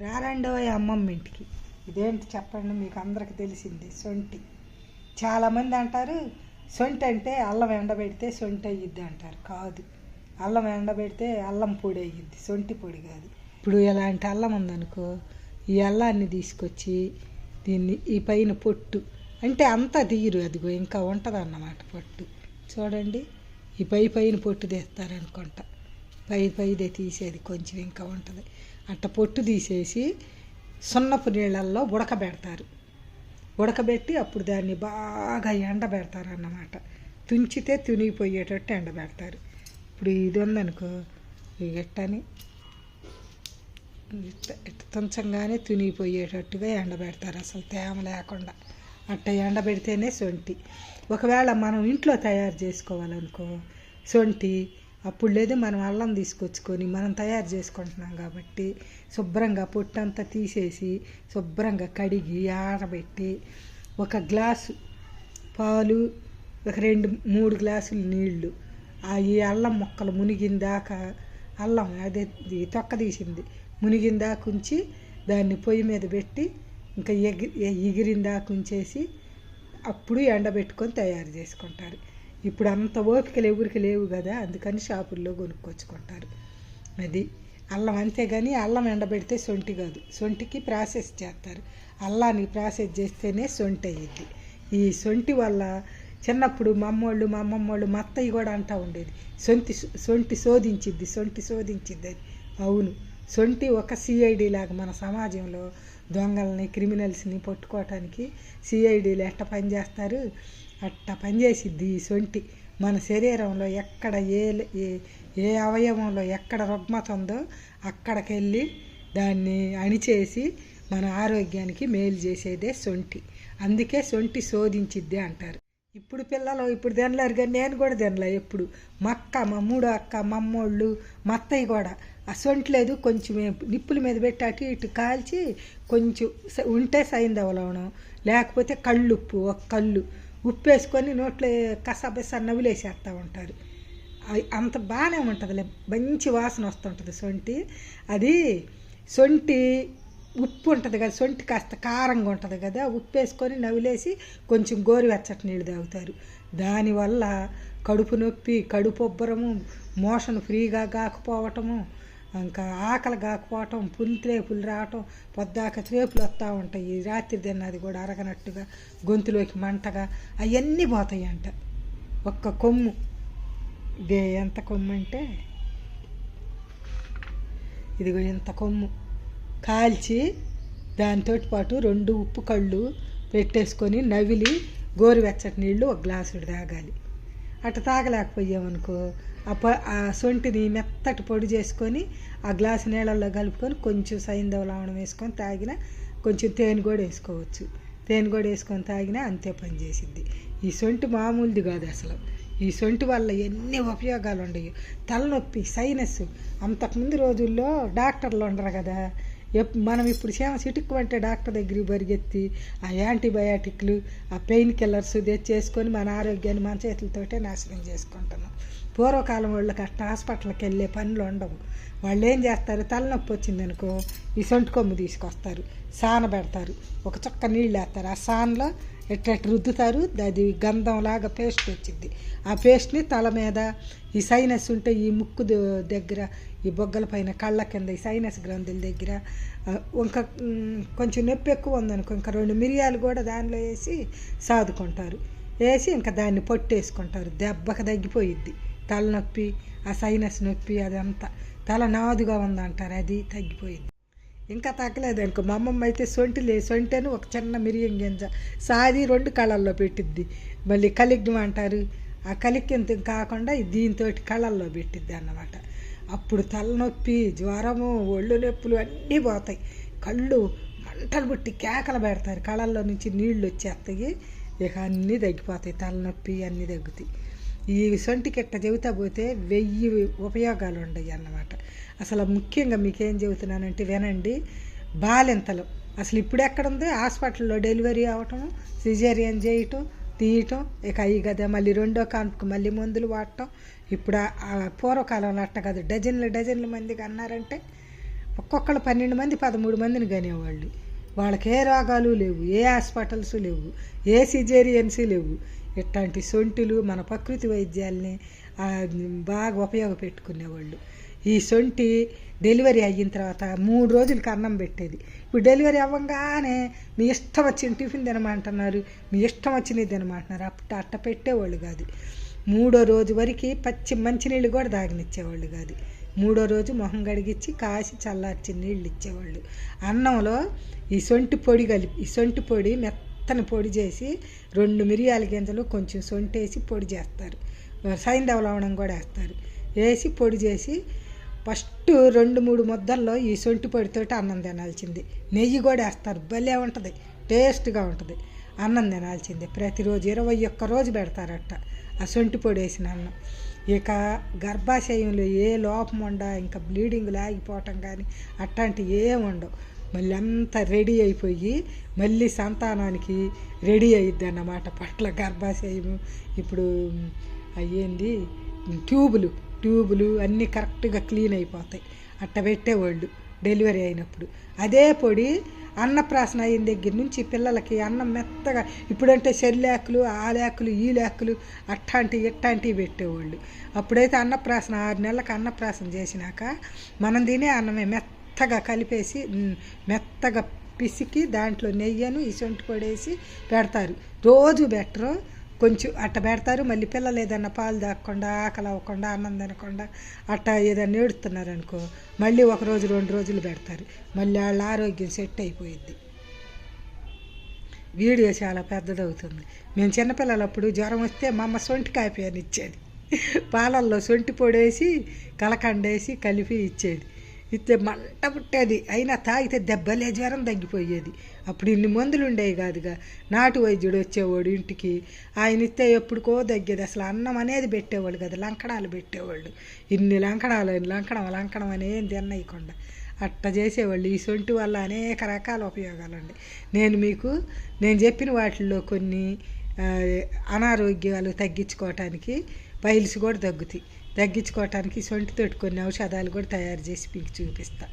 రారండో అమ్మమ్మ ఇంటికి ఇదేంటి చెప్పండి మీకు అందరికి తెలిసింది సొంటి. చాలామంది అంటారు సొంటి అంటే అల్లం ఎండబెడితే సొంటి అయ్యిద్ది అంటారు. కాదు అల్లం ఎండబెడితే అల్లం పొడి అయ్యిద్ది సొంటి పొడి కాదు. ఇప్పుడు ఇలాంటి అల్లం ఉందనుకో ఈ అల్లాన్ని తీసుకొచ్చి దీన్ని ఈ పైన పొట్టు అంటే అంతా తీయరు అదిగో ఇంకా ఉంటుంది అన్నమాట పొట్టు. చూడండి ఈ పై పైన పొట్టు తీస్తారనుకుంటా. పై పైదే తీసేది కొంచెం ఇంకా ఉంటుంది. అట్ట పొట్టు తీసేసి సున్నపు నీళ్ళల్లో ఉడకబెడతారు. ఉడకబెట్టి అప్పుడు దాన్ని బాగా ఎండబెడతారు అన్నమాట తుంచితే తునిగిపోయేటట్టు ఎండబెడతారు ఇప్పుడు ఇది ఉందనుకో ఎట్టని? ఇట్ట ఇట్ట తుంచంగానే తునిగిపోయేటట్టుగా ఎండబెడతారు అసలు తేమ లేకుండా. అట్ట ఎండబెడితేనే సొంటి. ఒకవేళ మనం ఇంట్లో తయారు చేసుకోవాలనుకో సొంటి అప్పుడు లేదు మనం అల్లం తీసుకొచ్చుకొని మనం తయారు చేసుకుంటున్నాం కాబట్టి శుభ్రంగా పొట్టంతా తీసేసి శుభ్రంగా కడిగి ఆరబెట్టి ఒక గ్లాసు పాలు ఒక రెండు మూడు గ్లాసులు నీళ్ళు. ఆ ఈ అల్లం మొక్కలు మునిగిందాకా అల్లం అదే తొక్క తీసింది. మునిగిందాకుంచి ఉంచి దాన్ని పొయ్యి మీద పెట్టి ఇంకా ఎగి ఎగిరిన ఉంచేసి అప్పుడు ఎండబెట్టుకొని తయారు చేసుకుంటారు. ఇప్పుడు అంత ఓపికలు ఎవరికి లేవు కదా అందుకని షాపుల్లో కొనుక్కొచ్చుకుంటారు. అది అల్లం అంతేగాని అల్లం ఎండబెడితే సొంటి కాదు. సొంటికి ప్రాసెస్ చేస్తారు. అల్లానికి ప్రాసెస్ చేస్తేనే సొంటి అయ్యిద్ది. ఈ సొంటి వల్ల చిన్నప్పుడు మా అమ్మోళ్ళు మా అమ్మమ్మోళ్ళు మత్తయ్య మా అత్తయ్య కూడా అంటూ ఉండేది. సొంటి సొంటి శోధించిద్ది సొంటి శోధించిద్ది అని. అవును సొంటి ఒక సిఐడి లాగా మన సమాజంలో దొంగల్ని క్రిమినల్స్ని పట్టుకోవటానికి సిఐడీలు ఎట్ట పనిచేస్తారు? అట్ట పనిచేసిద్ది ఈ సొంటి. మన శరీరంలో ఎక్కడ ఏ ఏ ఏ అవయవంలో ఎక్కడ రుగ్మత ఉందో అక్కడికి వెళ్ళి దాన్ని అణిచేసి మన ఆరోగ్యానికి మేలు చేసేదే సొంటి. అందుకే సొంటి శోధించిద్ది అంటారు. ఇప్పుడు పిల్లలు ఇప్పుడు తినలేరు కానీ నేను కూడా తినలే ఎప్పుడు. మా అక్క మా మూడో అక్క మా అమ్మోళ్ళు మా అత్తయ్య కూడా. ఆ సొంటి లేదు కొంచెం నిప్పుల మీద పెట్టి అటు ఇటు కాల్చి కొంచెం స- ఉంటే సైంధవలవనం లేకపోతే కళ్ళుప్పు ఒక కళ్ళు ఉప్పు వేసుకొని నోట్లో కసబెస నవ్వులేసేస్తూ ఉంటారు. అంత బాగానే ఉంటుందిలే మంచి వాసన వస్తుంటుంది సొంటి. అది సొంటి ఉప్పు ఉంటుంది కదా సొంటి కాస్త కారంగా ఉంటుంది కదా ఉప్పు వేసుకొని నవ్వులేసి కొంచెం గోరువెచ్చటి నీళ్ళు తాగుతారు. దానివల్ల కడుపు నొప్పి కడుపు ఉబ్బరము మోషన్ ఫ్రీగా కాకపోవటము ఇంకా ఆకలి కాకపోవటం పులి రావటం పొద్దాక త్రేపులు వస్తూ ఉంటాయి. రాత్రి తిన్నది కూడా అరగనట్టుగా గొంతులోకి మంటగా అవన్నీ పోతాయి అంట ఒక్క కొమ్ము. ఇదే ఎంత కొమ్ము అంటే ఇదిగో ఇంత కొమ్ము. కాల్చి దాంతో పాటు రెండు ఉప్పు కళ్ళు పెట్టేసుకొని నవిలి గోరువెచ్చటి నీళ్ళు ఒక గ్లాసుడు తాగాలి. అట్ట తాగలేకపోయామనుకో ఆ ప ఆ సొంటిని మెత్తటి పొడి చేసుకొని ఆ గ్లాసు నీళ్ళల్లో కలుపుకొని కొంచెం సైంధవ లవణం వేసుకొని తాగిన కొంచెం తేనె కూడా వేసుకోవచ్చు. తేనె కూడా వేసుకొని తాగినా అంతే పని చేసిద్ది ఈ సొంటి మామూలుది కాదు అసలు. ఈ సొంటి వల్ల ఎన్ని ఉపయోగాలు ఉండవు? తలనొప్పి సైనస్. అంతకుముందు రోజుల్లో డాక్టర్లు ఉండరు కదా. మనం ఇప్పుడు సేమ చిటుక్కు అంటే డాక్టర్ దగ్గరికి పరిగెత్తి ఆ యాంటీబయాటిక్లు ఆ పెయిన్ కిల్లర్స్ తెచ్చేసుకొని మన ఆరోగ్యాన్ని మన చేతులతోటే నాశనం చేసుకుంటున్నాం పూర్వకాలం వాళ్ళకి అట్ట హాస్పిటల్కి వెళ్ళే పనులు ఉండవు. వాళ్ళు ఏం చేస్తారు? తలనొప్పి వచ్చిందనుకో ఈ సొంటి కొమ్ము తీసుకొస్తారు సాన పెడతారు ఒక చుక్క నీళ్ళు వేస్తారు. ఆ సానలో ఎట్ట రుద్దుతారు? అది గంధంలాగా పేస్ట్ వచ్చింది ఆ పేస్ట్ని తల మీద ఈ సైనస్ ఉంటే ఈ ముక్కు దగ్గర ఈ బొగ్గల పైన కళ్ళ కింద ఈ సైనస్ గ్రంథుల దగ్గర ఇంకా కొంచెం నొప్పి ఎక్కువ ఉందనుకో ఇంకా రెండు మిరియాలు కూడా దానిలో వేసి సాదుకుంటారు. వేసి ఇంకా దాన్ని పొట్టేసుకుంటారు. దెబ్బకి తగ్గిపోయిద్ది. తలనొప్పి ఆ సైనస్ నొప్పి అదంతా. తల నాదుగా ఉందంటారు. అది తగ్గిపోయింది ఇంకా తగ్గలేదు అనుకో. మా అమ్మమ్మ అయితే సొంటి లే సొంటని ఒక చిన్న మిరియం గింజ. సాది రెండు కళ్ళల్లో పెట్టిద్ది. మళ్ళీ కలిగ్నం అంటారు ఆ కలిక్కింత కాకుండా దీంతో కళ్ళల్లో పెట్టిద్ది అన్నమాట. అప్పుడు తలనొప్పి జ్వరము ఒళ్ళు నొప్పులు అన్నీ పోతాయి. కళ్ళు మంటలు పుట్టి కేకలు పెడతారు. కళ్ళల్లో నుంచి నీళ్ళు వచ్చేస్తాయి. ఇక అన్నీ తగ్గిపోతాయి. తలనొప్పి అన్నీ తగ్గుతాయి. ఈ సొంటికి ఎట్ట చెబుతా పోతే వెయ్యి ఉపయోగాలు ఉండయి అన్నమాట. అసలు ముఖ్యంగా మీకేం చెబుతున్నానంటే వినండి బాలింతలు. అసలు ఇప్పుడు ఎక్కడుంది? హాస్పిటల్లో డెలివరీ అవ్వటం సిజేరియన్ చేయటం తీయటం ఇక అయ్యి కదా మళ్ళీ రెండో కాన్పుకు మళ్ళీ మందులు వాడటం. ఇప్పుడు పూర్వకాలంలో అట్ట కాదు డజన్లు డజన్ల మందికి అన్నారంటే ఒక్కొక్కరు పన్నెండు మంది పదమూడు మందిని కనేవాళ్ళు. వాళ్ళకి ఏ రోగాలు లేవు ఏ హాస్పిటల్స్ లేవు ఏ సిజేరియన్స్ లేవు. ఇట్లాంటి సొంటులు మన ప్రకృతి వైద్యాల్ని బాగా ఉపయోగపెట్టుకునేవాళ్ళు. ఈ సొంటి డెలివరీ అయిన తర్వాత మూడు రోజులకి అన్నం పెట్టేది. ఇప్పుడు డెలివరీ అవ్వగానే మీ ఇష్టం వచ్చిన టిఫిన్ తినమంటున్నారు మీ ఇష్టం వచ్చినవి తినమంటున్నారు అప్పుడు అట్ట పెట్టేవాళ్ళు కాదు. మూడో రోజు వరకు పచ్చి మంచినీళ్ళు కూడా తాగనిచ్చేవాళ్ళు కాదు. మూడో రోజు మొహం కడిగిచ్చి కాసి చల్లార్చి నీళ్ళు ఇచ్చేవాళ్ళు. అన్నంలో ఈ సొంటి పొడి కలిపి ఈ సొంటి పొడి మెత్త మెత్తని పొడి చేసి రెండు మిరియాల గింజలు కొంచెం సొంటి వేసి పొడి చేస్తారు. సైంధవ లవణం కూడా వేస్తారు. వేసి పొడి చేసి ఫస్ట్ రెండు మూడు ముద్దల్లో ఈ సొంటి పొడితోటి అన్నం తినాల్సింది. నెయ్యి కూడా వేస్తారు. భలే ఉంటుంది. టేస్ట్గా ఉంటుంది. అన్నం తినాల్సిందే. ప్రతిరోజు ఇరవై ఒక్క రోజు పెడతారట ఆ సొంటి పొడి వేసిన అన్నం. ఇక గర్భాశయంలో ఏ లోపం ఉండ ఇంకా బ్లీడింగ్ లాగిపోవటం కానీ అట్లాంటివి ఏం ఉండవు. మళ్ళీ అంతా రెడీ అయిపోయి మళ్ళీ సంతానానికి రెడీ అయ్యిద్ది అన్నమాట పట్ల గర్భాశయం ఇప్పుడు అయ్యింది? ట్యూబులు ట్యూబులు అన్నీ కరెక్ట్గా క్లీన్ అయిపోతాయి. అట్ట పెట్టేవాళ్ళు డెలివరీ అయినప్పుడు. అదే పొడి అన్నప్రాసన అయిన దగ్గర నుంచి పిల్లలకి అన్నం మెత్తగా ఇప్పుడంటే సెల్లాకులు ఆ లేకులు ఈ లేకులు అట్టాంటి ఇట్టాంటివి పెట్టేవాళ్ళు. అప్పుడైతే అన్నప్రాసన ఆరు నెలలకు అన్నప్రాసన చేసినాక మనం తినే అన్నమే మెత్త మెత్తగా కలిపేసి మెత్తగా పిసికి దాంట్లో నెయ్యను ఈ సొంటి పొడేసి పెడతారు. రోజు బెటరు. కొంచెం అట్ట పెడతారు. మళ్ళీ పిల్లలు ఏదన్నా పాలు తాగకుండా ఆకలి అవ్వకుండా అన్నం తినకుండా అట్ట ఏదన్నా ఏడుతున్నారు అనుకో మళ్ళీ ఒక రోజు రెండు రోజులు పెడతారు. మళ్ళీ వాళ్ళ ఆరోగ్యం సెట్ అయిపోయింది వీడియో చాలా పెద్దదవుతుంది. మేము చిన్నపిల్లలప్పుడు జ్వరం వస్తే మా అమ్మ సొంటి కాపీ అని ఇచ్చేది. పాలల్లో సొంటి పొడేసి కలకండేసి కలిపి ఇచ్చేది. ఇస్తే మంట పుట్టేది. అయినా తాగితే దెబ్బలే జ్వరం తగ్గిపోయేది. అప్పుడు ఇన్ని మందులు ఉండేవి కాదుగా. నాటు వైద్యుడు వచ్చేవాడు ఇంటికి. ఆయన ఇస్తే ఎప్పుడుకో తగ్గేది. అసలు అన్నం అనేది పెట్టేవాళ్ళు కదా. లంకడాలు పెట్టేవాళ్ళు. ఇన్ని లంకడాలు లంకడం లంకడం అనేది ఏం తిన్నయకుండా. అట్ట చేసేవాళ్ళు. ఈ సొంటి వల్ల అనేక రకాల ఉపయోగాలు నేను మీకు నేను చెప్పిన వాటిల్లో కొన్ని అనారోగ్యాలు తగ్గించుకోవటానికి పైల్స్ కూడా తగ్గుతాయి. తగ్గించుకోవటానికి సొంటి కొన్ని ఔషధాలు కూడా తయారు చేసి మీకు చూపిస్తా.